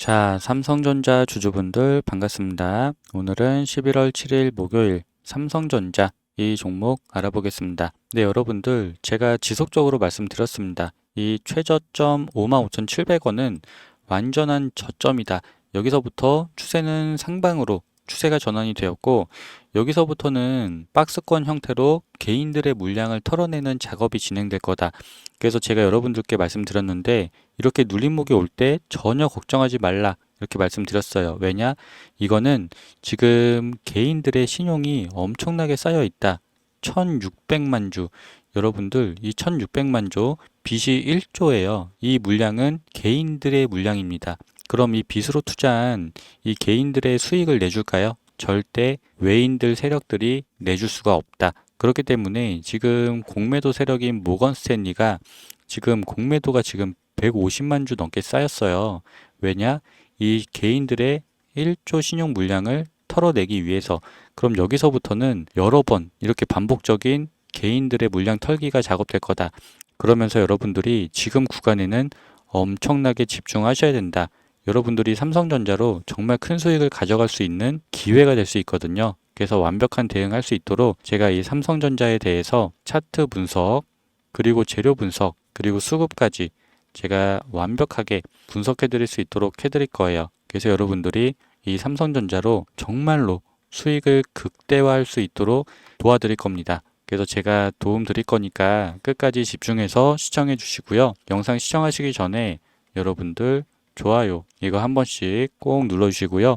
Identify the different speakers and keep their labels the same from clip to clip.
Speaker 1: 자, 삼성전자 주주분들 반갑습니다. 오늘은 11월 7일 목요일 삼성전자 이 종목 알아보겠습니다. 네, 여러분들 제가 지속적으로 말씀드렸습니다. 이 최저점 55,700원은 완전한 저점이다. 여기서부터 추세는 상방으로 추세가 전환이 되었고 여기서부터는 박스권 형태로 개인들의 물량을 털어내는 작업이 진행될 거다. 그래서 제가 여러분들께 말씀드렸는데 이렇게 눌림목이 올 때 전혀 걱정하지 말라. 이렇게 말씀드렸어요. 왜냐? 이거는 지금 개인들의 신용이 엄청나게 쌓여 있다. 1600만 주. 여러분들, 이 1600만 주 빚이 1조예요. 이 물량은 개인들의 물량입니다. 그럼 이 빚으로 투자한 이 개인들의 수익을 내줄까요? 절대 외인들 세력들이 내줄 수가 없다. 그렇기 때문에 지금 공매도 세력인 모건 스탠리가 지금 공매도가 지금 150만 주 넘게 쌓였어요. 왜냐? 이 개인들의 1조 신용 물량을 털어내기 위해서 그럼 여기서부터는 여러 번 이렇게 반복적인 개인들의 물량 털기가 작업될 거다. 그러면서 여러분들이 지금 구간에는 엄청나게 집중하셔야 된다. 여러분들이 삼성전자로 정말 큰 수익을 가져갈 수 있는 기회가 될 수 있거든요. 그래서 완벽한 대응할 수 있도록 제가 이 삼성전자에 대해서 차트 분석, 그리고 재료 분석, 그리고 수급까지 제가 완벽하게 분석해 드릴 수 있도록 해 드릴 거예요. 그래서 여러분들이 이 삼성전자로 정말로 수익을 극대화할 수 있도록 도와드릴 겁니다. 그래서 제가 도움 드릴 거니까 끝까지 집중해서 시청해 주시고요. 영상 시청하시기 전에 여러분들 좋아요 이거 한 번씩 꼭 눌러주시고요.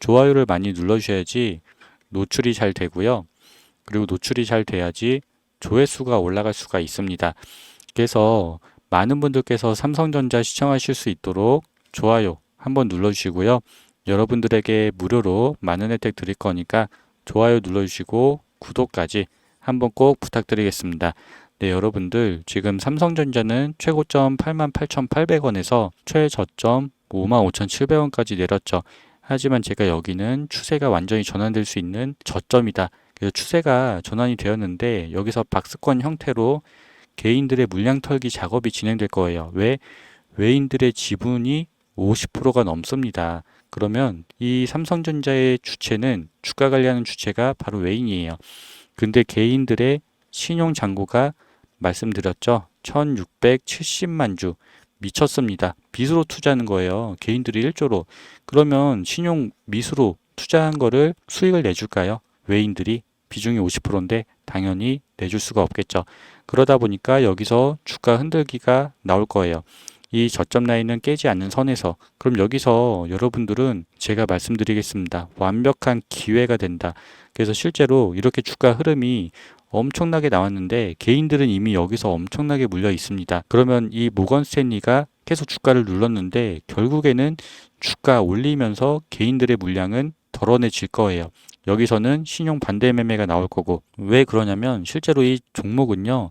Speaker 1: 좋아요를 많이 눌러주셔야지 노출이 잘 되고요. 그리고 노출이 잘 돼야지 조회수가 올라갈 수가 있습니다. 그래서 많은 분들께서 삼성전자 시청하실 수 있도록 좋아요 한번 눌러주시고요. 여러분들에게 무료로 많은 혜택 드릴 거니까 좋아요 눌러주시고 구독까지 한번 꼭 부탁드리겠습니다. 네, 여러분들 지금 삼성전자는 최고점 88,800원에서 최저점 55,700원까지 내렸죠. 하지만 제가 여기는 추세가 완전히 전환될 수 있는 저점이다. 그래서 추세가 전환이 되었는데 여기서 박스권 형태로 개인들의 물량 털기 작업이 진행될 거예요. 왜? 외인들의 지분이 50%가 넘습니다. 그러면 이 삼성전자의 주체는 주가 관리하는 주체가 바로 외인이에요. 근데 개인들의 신용 잔고가 말씀드렸죠. 1670만 주 미쳤습니다. 빚으로 투자하는 거예요. 개인들이 1조로. 그러면 신용 미수로 투자한 거를 수익을 내줄까요? 외인들이 비중이 50%인데 당연히 내줄 수가 없겠죠. 그러다 보니까 여기서 주가 흔들기가 나올 거예요. 이 저점 라인은 깨지 않는 선에서 그럼 여기서 여러분들은 제가 말씀드리겠습니다. 완벽한 기회가 된다. 그래서 실제로 이렇게 주가 흐름이 엄청나게 나왔는데 개인들은 이미 여기서 엄청나게 물려 있습니다. 그러면 이 모건 스탠리가 계속 주가를 눌렀는데 결국에는 주가 올리면서 개인들의 물량은 덜어내질 거예요. 여기서는 신용 반대 매매가 나올 거고 왜 그러냐면 실제로 이 종목은요.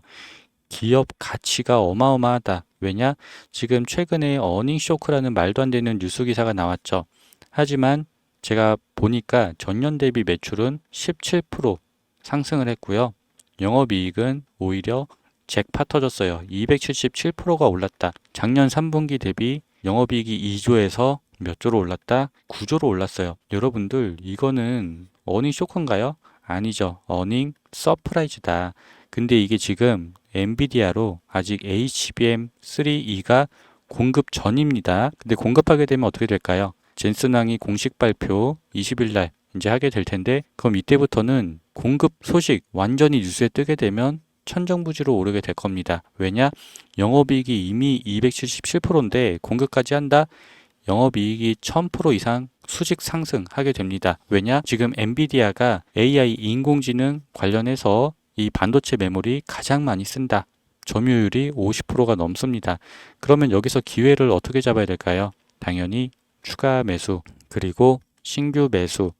Speaker 1: 기업 가치가 어마어마하다. 왜냐? 지금 최근에 어닝 쇼크라는 말도 안 되는 뉴스 기사가 나왔죠. 하지만 제가 보니까 전년 대비 매출은 17% 상승을 했고요. 영업이익은 오히려 잭팟 터졌어요. 277%가 올랐다. 작년 3분기 대비 영업이익이 2조에서 몇 조로 올랐다? 9조로 올랐어요. 여러분들 이거는 어닝 쇼크인가요? 아니죠. 어닝 서프라이즈다. 근데 이게 지금 엔비디아로 아직 HBM3E가 공급 전입니다. 근데 공급하게 되면 어떻게 될까요? 젠슨왕이 공식 발표 20일 날 이제 하게 될 텐데 그럼 이때부터는 공급 소식 완전히 뉴스에 뜨게 되면 천정부지로 오르게 될 겁니다. 왜냐? 영업이익이 이미 277%인데 공급까지 한다? 영업이익이 1000% 이상 수직 상승하게 됩니다. 왜냐? 지금 엔비디아가 AI 인공지능 관련해서 이 반도체 메모리 가장 많이 쓴다. 점유율이 50%가 넘습니다. 그러면 여기서 기회를 어떻게 잡아야 될까요? 당연히 추가 매수 그리고 신규 매수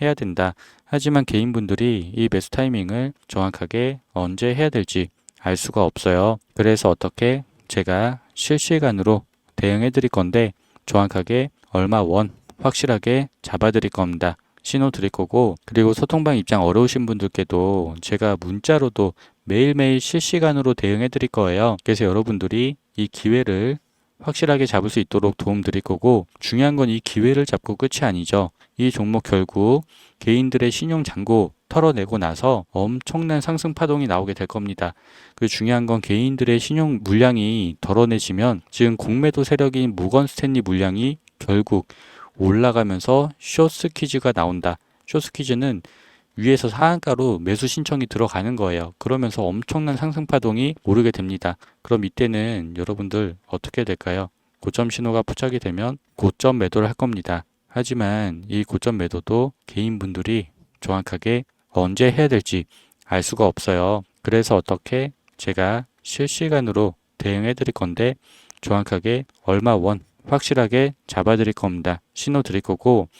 Speaker 1: 해야 된다. 하지만 개인분들이 이 매수 타이밍을 정확하게 언제 해야 될지 알 수가 없어요. 그래서 어떻게 제가 실시간으로 대응해 드릴 건데 정확하게 얼마 원 확실하게 잡아 드릴 겁니다. 신호 드릴 거고 그리고 소통방 입장 어려우신 분들께도 제가 문자로도 매일매일 실시간으로 대응해 드릴 거예요. 그래서 여러분들이 이 기회를 확실하게 잡을 수 있도록 도움 드릴 거고 중요한 건 이 기회를 잡고 끝이 아니죠. 이 종목 결국 개인들의 신용 잔고 털어내고 나서 엄청난 상승 파동이 나오게 될 겁니다. 그 중요한 건 개인들의 신용 물량이 덜어내지면 지금 공매도 세력인 무건 스탠리 물량이 결국 올라가면서 쇼스 퀴즈가 나온다. 쇼스 퀴즈는 위에서 상한가로 매수 신청이 들어가는 거예요. 그러면서 엄청난 상승 파동이 오르게 됩니다. 그럼 이때는 여러분들 어떻게 될까요? 고점 신호가 포착이 되면 고점 매도를 할 겁니다. 하지만 이 고점 매도도 개인분들이 정확하게 언제 해야 될지 알 수가 없어요. 그래서 어떻게 제가 실시간으로 대응해 드릴 건데 정확하게 얼마 원 확실하게 잡아 드릴 겁니다. 신호 드릴 거고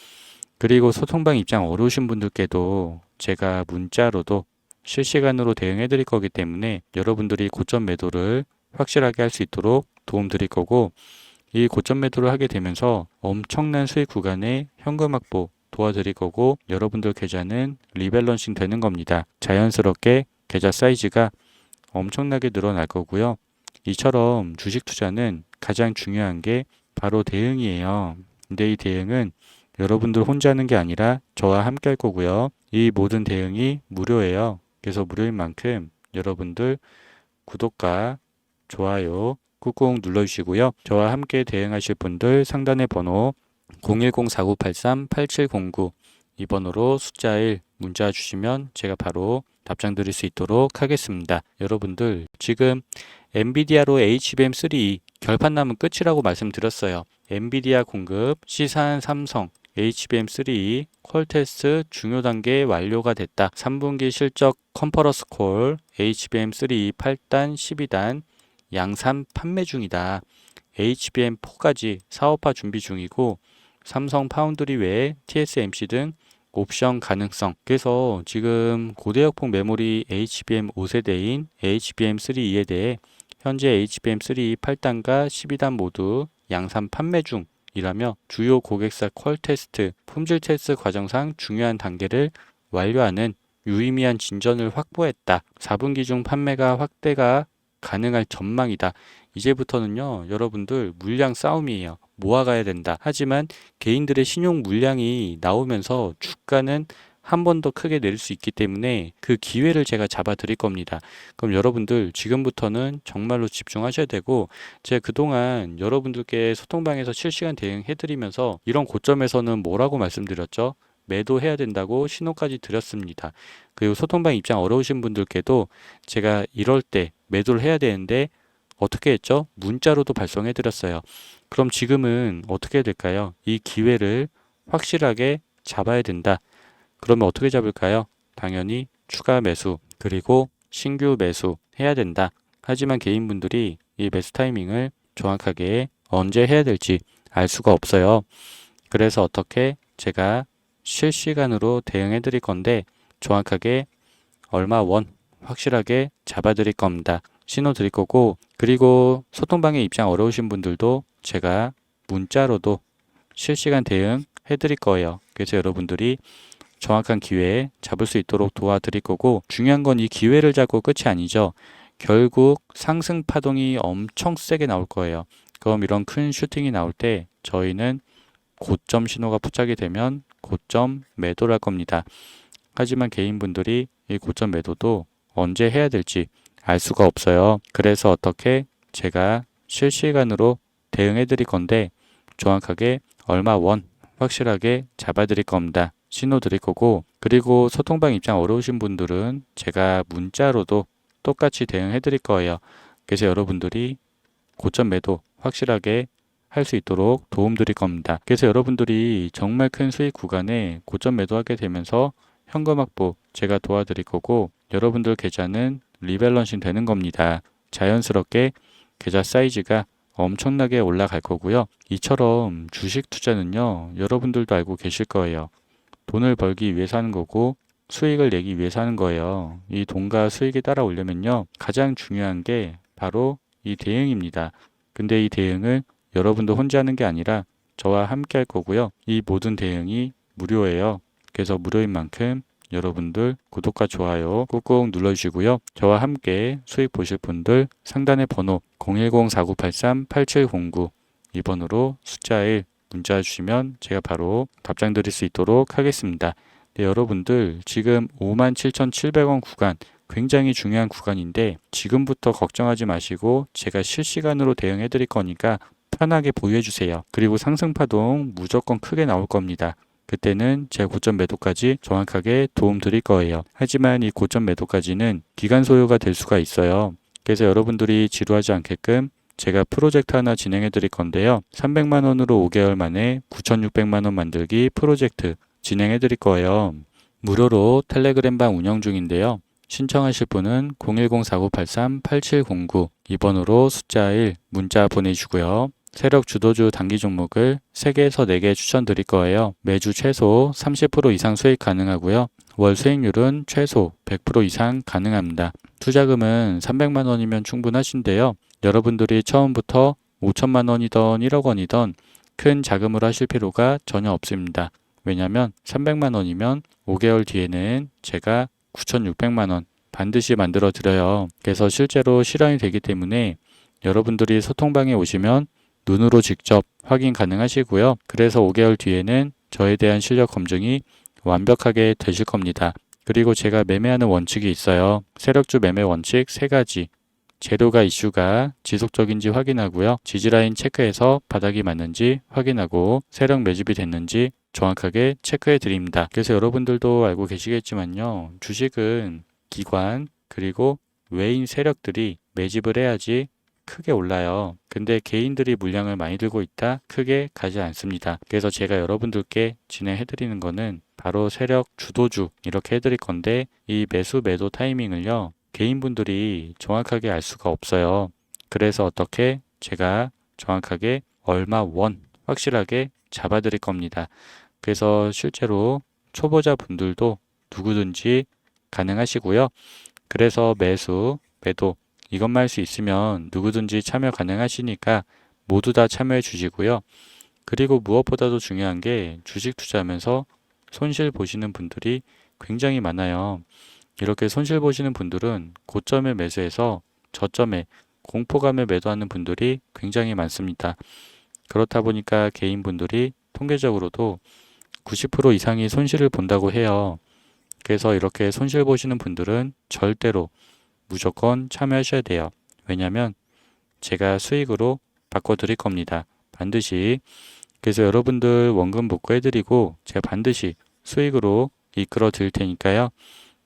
Speaker 1: 그리고 소통방 입장 어려우신 분들께도 제가 문자로도 실시간으로 대응해 드릴 거기 때문에 여러분들이 고점 매도를 확실하게 할 수 있도록 도움 드릴 거고 이 고점 매도를 하게 되면서 엄청난 수익 구간에 현금 확보 도와드릴 거고 여러분들 계좌는 리밸런싱 되는 겁니다. 자연스럽게 계좌 사이즈가 엄청나게 늘어날 거고요. 이처럼 주식 투자는 가장 중요한 게 바로 대응이에요. 근데 이 대응은 여러분들 혼자 하는 게 아니라 저와 함께 할 거고요. 이 모든 대응이 무료예요. 그래서 무료인 만큼 여러분들 구독과 좋아요 꾹꾹 눌러주시고요. 저와 함께 대응하실 분들 상단의 번호 010-4983-8709 이 번호로 숫자 1 문자 주시면 제가 바로 답장 드릴 수 있도록 하겠습니다. 여러분들 지금 엔비디아로 HBM3 결판 나면 끝이라고 말씀드렸어요. 엔비디아 공급 시사한 삼성 HBM3 콜 테스트 중요 단계 완료가 됐다. 3분기 실적 컨퍼런스 콜 HBM3 8단 12단 양산 판매 중이다. HBM4까지 사업화 준비 중이고 삼성 파운드리 외에 TSMC 등 옵션 가능성. 그래서 지금 고대역폭 메모리 HBM 5세대인 HBM3E에 대해 현재 HBM3 8단과 12단 모두 양산 판매 중이라며 주요 고객사 퀄 테스트, 품질 테스트 과정상 중요한 단계를 완료하는 유의미한 진전을 확보했다. 4분기 중 판매가 확대가 가능할 전망이다. 이제부터는요, 여러분들 물량 싸움이에요. 모아가야 된다. 하지만 개인들의 신용 물량이 나오면서 주가는 한번더 크게 내릴 수 있기 때문에 그 기회를 제가 잡아 드릴 겁니다. 그럼 여러분들 지금부터는 정말로 집중하셔야 되고 제가 그동안 여러분들께 소통방에서 실시간 대응해 드리면서 이런 고점에서는 뭐라고 말씀드렸죠? 매도해야 된다고 신호까지 드렸습니다. 그리고 소통방 입장 어려우신 분들께도 제가 이럴 때 매도를 해야 되는데 어떻게 했죠? 문자로도 발송해 드렸어요. 그럼 지금은 어떻게 될까요? 이 기회를 확실하게 잡아야 된다. 그러면 어떻게 잡을까요? 당연히 추가 매수 그리고 신규 매수 해야 된다. 하지만 개인분들이 이 매수 타이밍을 정확하게 언제 해야 될지 알 수가 없어요. 그래서 어떻게 제가 실시간으로 대응해 드릴 건데 정확하게 얼마 원 확실하게 잡아 드릴 겁니다. 신호 드릴 거고 그리고 소통방에 입장 어려우신 분들도 제가 문자로도 실시간 대응 해드릴 거예요. 그래서 여러분들이 정확한 기회에 잡을 수 있도록 도와드릴 거고 중요한 건 이 기회를 잡고 끝이 아니죠. 결국 상승 파동이 엄청 세게 나올 거예요. 그럼 이런 큰 슈팅이 나올 때 저희는 고점 신호가 포착이 되면 고점 매도를 할 겁니다. 하지만 개인분들이 이 고점 매도도 언제 해야 될지 알 수가 없어요. 그래서 어떻게 제가 실시간으로 대응해 드릴 건데 정확하게 얼마 원 확실하게 잡아 드릴 겁니다. 신호 드릴 거고 그리고 소통방 입장 어려우신 분들은 제가 문자로도 똑같이 대응해 드릴 거예요. 그래서 여러분들이 고점 매도 확실하게 할 수 있도록 도움 드릴 겁니다. 그래서 여러분들이 정말 큰 수익 구간에 고점 매도하게 되면서 현금 확보 제가 도와드릴 거고 여러분들 계좌는 리밸런싱 되는 겁니다. 자연스럽게 계좌 사이즈가 엄청나게 올라갈 거고요. 이처럼 주식 투자는요, 여러분들도 알고 계실 거예요. 돈을 벌기 위해서 하는 거고, 수익을 내기 위해서 하는 거예요. 이 돈과 수익이 따라오려면요, 가장 중요한 게 바로 이 대응입니다. 근데 이 대응을 여러분도 혼자 하는 게 아니라 저와 함께 할 거고요. 이 모든 대응이 무료예요. 그래서 무료인 만큼 여러분들 구독과 좋아요 꾹꾹 눌러주시고요. 저와 함께 수익 보실 분들 상단의 번호 010-4983-8709 이번으로 숫자 1 문자 주시면 제가 바로 답장 드릴 수 있도록 하겠습니다. 네, 여러분들 지금 57,700원 구간 굉장히 중요한 구간인데 지금부터 걱정하지 마시고 제가 실시간으로 대응해 드릴 거니까 편하게 보유해 주세요. 그리고 상승 파동 무조건 크게 나올 겁니다. 그때는 제 고점 매도까지 정확하게 도움 드릴 거예요. 하지만 이 고점 매도까지는 기간 소요가 될 수가 있어요. 그래서 여러분들이 지루하지 않게끔 제가 프로젝트 하나 진행해 드릴 건데요. 300만 원으로 5개월 만에 9,600만 원 만들기 프로젝트 진행해 드릴 거예요. 무료로 텔레그램 방 운영 중인데요. 신청하실 분은 010-4983-8709 2번으로 숫자 1 문자 보내주고요. 세력 주도주 단기 종목을 3개에서 4개 추천드릴 거예요. 매주 최소 30% 이상 수익 가능하고요. 월 수익률은 최소 100% 이상 가능합니다. 투자금은 300만 원이면 충분하신데요. 여러분들이 처음부터 5천만 원이던 1억 원이던 큰 자금으로 하실 필요가 전혀 없습니다. 왜냐하면 300만 원이면 5개월 뒤에는 제가 9,600만 원 반드시 만들어 드려요. 그래서 실제로 실현이 되기 때문에 여러분들이 소통방에 오시면 눈으로 직접 확인 가능하시고요. 그래서 5개월 뒤에는 저에 대한 실력 검증이 완벽하게 되실 겁니다. 그리고 제가 매매하는 원칙이 있어요. 세력주 매매 원칙 세 가지. 재료가 이슈가 지속적인지 확인하고요. 지지라인 체크해서 바닥이 맞는지 확인하고 세력 매집이 됐는지 정확하게 체크해 드립니다. 그래서 여러분들도 알고 계시겠지만요. 주식은 기관 그리고 외인 세력들이 매집을 해야지 크게 올라요. 근데 개인들이 물량을 많이 들고 있다 크게 가지 않습니다. 그래서 제가 여러분들께 진행해 드리는 거는 바로 세력 주도주 이렇게 해 드릴 건데 이 매수 매도 타이밍을요. 개인분들이 정확하게 알 수가 없어요. 그래서 어떻게 제가 정확하게 얼마 원 확실하게 잡아 드릴 겁니다. 그래서 실제로 초보자 분들도 누구든지 가능하시고요. 그래서 매수, 매도 이것만 할 수 있으면 누구든지 참여 가능하시니까 모두 다 참여해 주시고요. 그리고 무엇보다도 중요한 게 주식 투자하면서 손실 보시는 분들이 굉장히 많아요. 이렇게 손실 보시는 분들은 고점에 매수해서 저점에 공포감에 매도하는 분들이 굉장히 많습니다. 그렇다 보니까 개인분들이 통계적으로도 90% 이상이 손실을 본다고 해요. 그래서 이렇게 손실 보시는 분들은 절대로 무조건 참여하셔야 돼요. 왜냐하면 제가 수익으로 바꿔드릴 겁니다. 반드시. 그래서 여러분들 원금 복구해드리고 제가 반드시 수익으로 이끌어 드릴 테니까요.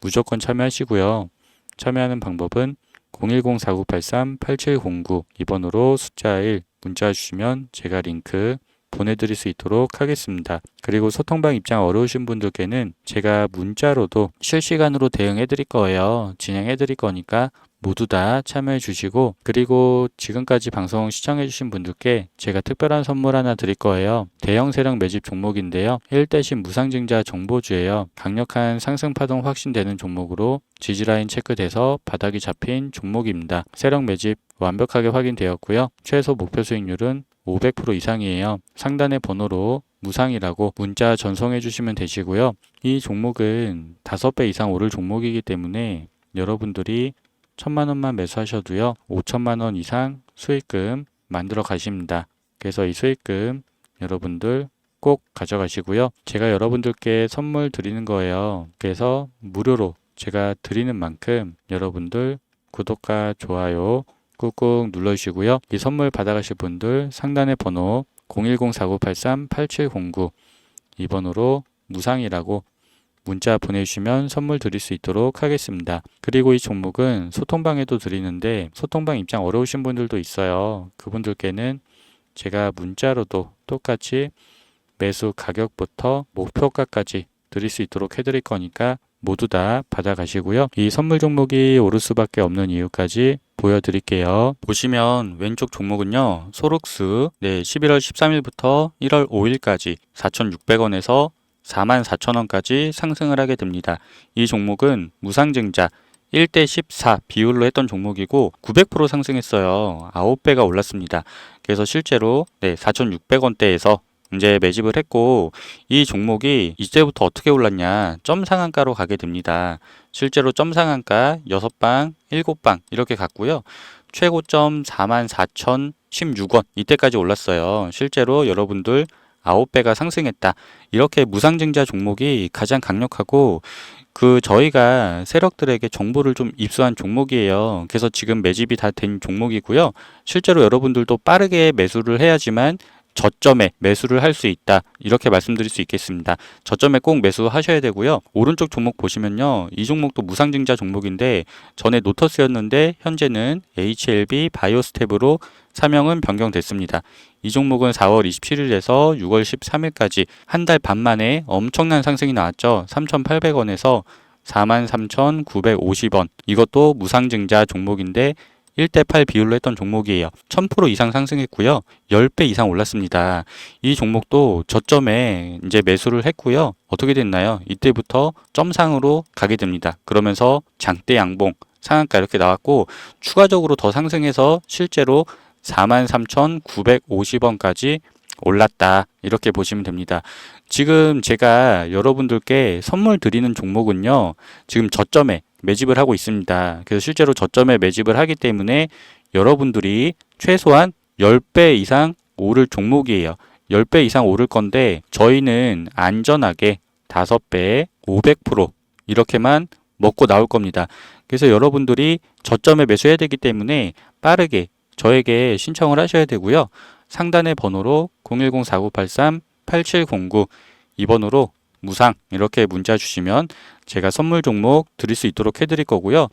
Speaker 1: 무조건 참여하시고요. 참여하는 방법은 010-4983-8709 2번으로 숫자 1 문자 주시면 제가 링크 보내드릴 수 있도록 하겠습니다. 그리고 소통방 입장 어려우신 분들께는 제가 문자로도 실시간으로 대응해 드릴 거예요. 진행해 드릴 거니까 모두 다 참여해 주시고 그리고 지금까지 방송 시청해 주신 분들께 제가 특별한 선물 하나 드릴 거예요. 대형 세력 매집 종목인데요. 1대신 무상증자 정보주예요. 강력한 상승 파동 확신되는 종목으로 지지라인 체크돼서 바닥이 잡힌 종목입니다. 세력 매집 완벽하게 확인되었고요. 최소 목표 수익률은 500% 이상이에요. 상단의 번호로 무상이라고 문자 전송해 주시면 되시고요. 이 종목은 5배 이상 오를 종목이기 때문에 여러분들이 천만 원만 매수하셔도요. 5천만 원 이상 수익금 만들어 가십니다. 그래서 이 수익금 여러분들 꼭 가져가시고요. 제가 여러분들께 선물 드리는 거예요. 그래서 무료로 제가 드리는 만큼 여러분들 구독과 좋아요 꾹꾹 눌러주시고요. 이 선물 받아가실 분들 상단의 번호 010-4983-8709 이번으로 무상이라고 문자 보내주시면 선물 드릴 수 있도록 하겠습니다. 그리고 이 종목은 소통방에도 드리는데 소통방 입장 어려우신 분들도 있어요. 그분들께는 제가 문자로도 똑같이 매수 가격부터 목표가까지 드릴 수 있도록 해드릴 거니까 모두 다 받아가시고요. 이 선물 종목이 오를 수밖에 없는 이유까지 보여드릴게요. 보시면 왼쪽 종목은요. 소록스 네, 11월 13일부터 1월 5일까지 4,600원에서 44,000원까지 상승을 하게 됩니다. 이 종목은 무상증자 1대 14 비율로 했던 종목이고 900% 상승했어요. 9배가 올랐습니다. 그래서 실제로 네, 4,600원대에서 이제 매집을 했고 이 종목이 이제부터 어떻게 올랐냐 점 상한가로 가게 됩니다. 실제로 점 상한가 6방, 7방 이렇게 갔고요. 최고점 44,016원 이때까지 올랐어요. 실제로 여러분들 9배가 상승했다. 이렇게 무상증자 종목이 가장 강력하고 그 저희가 세력들에게 정보를 좀 입수한 종목이에요. 그래서 지금 매집이 다 된 종목이고요. 실제로 여러분들도 빠르게 매수를 해야지만 저점에 매수를 할 수 있다. 이렇게 말씀드릴 수 있겠습니다. 저점에 꼭 매수하셔야 되고요. 오른쪽 종목 보시면요. 이 종목도 무상증자 종목인데 전에 노터스였는데 현재는 HLB 바이오스텝으로 사명은 변경됐습니다. 이 종목은 4월 27일에서 6월 13일까지 한 달 반 만에 엄청난 상승이 나왔죠. 3,800원에서 43,950원. 이것도 무상증자 종목인데 1대8 비율로 했던 종목이에요. 1000% 이상 상승했고요. 10배 이상 올랐습니다. 이 종목도 저점에 이제 매수를 했고요. 어떻게 됐나요? 이때부터 점상으로 가게 됩니다. 그러면서 장대 양봉, 상한가 이렇게 나왔고 추가적으로 더 상승해서 실제로 43,950원까지 올랐다. 이렇게 보시면 됩니다. 지금 제가 여러분들께 선물 드리는 종목은요. 지금 저점에 매집을 하고 있습니다. 그래서 실제로 저점에 매집을 하기 때문에 여러분들이 최소한 10배 이상 오를 종목이에요. 10배 이상 오를 건데 저희는 안전하게 5배 500% 이렇게만 먹고 나올 겁니다. 그래서 여러분들이 저점에 매수해야 되기 때문에 빠르게 저에게 신청을 하셔야 되고요. 상단의 번호로 010-4983-8709 이번호로 무상 이렇게 문자 주시면 제가 선물 종목 드릴 수 있도록 해드릴 거고요.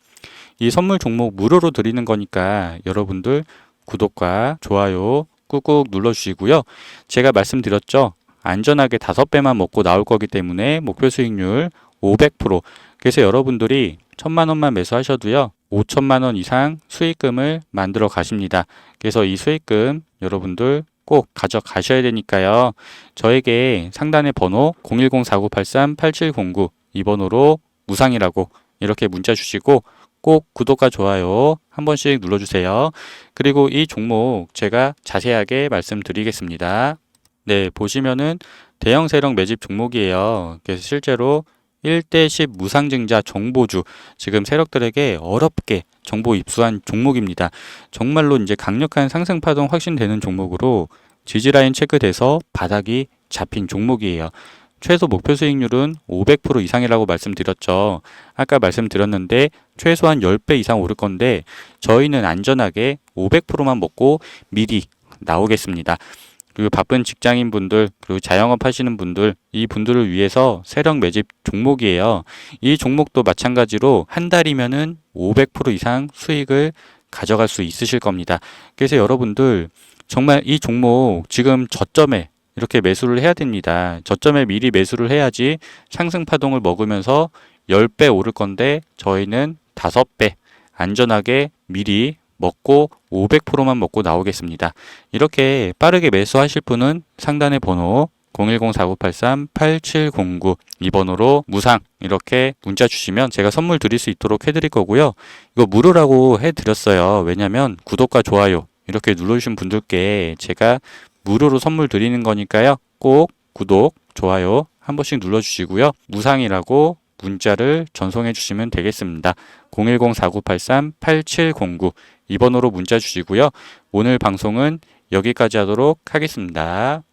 Speaker 1: 이 선물 종목 무료로 드리는 거니까 여러분들 구독과 좋아요 꾹꾹 눌러주시고요. 제가 말씀드렸죠. 안전하게 다섯 배만 먹고 나올 거기 때문에 목표 수익률 500% 그래서 여러분들이 천만 원만 매수하셔도요. 5천만 원 이상 수익금을 만들어 가십니다. 그래서 이 수익금 여러분들 꼭 가져가셔야 되니까요. 저에게 상단의 번호 010-4983-8709 이 번호로 무상이라고 이렇게 문자 주시고 꼭 구독과 좋아요 한 번씩 눌러주세요. 그리고 이 종목 제가 자세하게 말씀드리겠습니다. 네, 보시면은 대형 세력 매집 종목이에요. 그래서 실제로 1대10 무상증자 정보주 지금 세력들에게 어렵게 정보 입수한 종목입니다. 정말로 이제 강력한 상승 파동 확신되는 종목으로 지지라인 체크돼서 바닥이 잡힌 종목이에요. 최소 목표 수익률은 500% 이상이라고 말씀드렸죠. 아까 말씀드렸는데 최소한 10배 이상 오를 건데 저희는 안전하게 500%만 먹고 미리 나오겠습니다. 그리고 바쁜 직장인 분들 그리고 자영업 하시는 분들 이 분들을 위해서 세력 매집 종목이에요. 이 종목도 마찬가지로 한 달이면은 500% 이상 수익을 가져갈 수 있으실 겁니다. 그래서 여러분들 정말 이 종목 지금 저점에 이렇게 매수를 해야 됩니다. 저점에 미리 매수를 해야지 상승 파동을 먹으면서 10배 오를 건데 저희는 5배 안전하게 미리 먹고 500%만 먹고 나오겠습니다. 이렇게 빠르게 매수하실 분은 상단의 번호 010-4983-8709이 번호로 무상 이렇게 문자 주시면 제가 선물 드릴 수 있도록 해드릴 거고요. 이거 무료라고 해드렸어요. 왜냐면 구독과 좋아요 이렇게 눌러주신 분들께 제가 무료로 선물 드리는 거니까요. 꼭 구독, 좋아요 한 번씩 눌러주시고요. 무상이라고 문자를 전송해 주시면 되겠습니다. 010-4983-8709 2번으로 문자 주시고요. 오늘 방송은 여기까지 하도록 하겠습니다.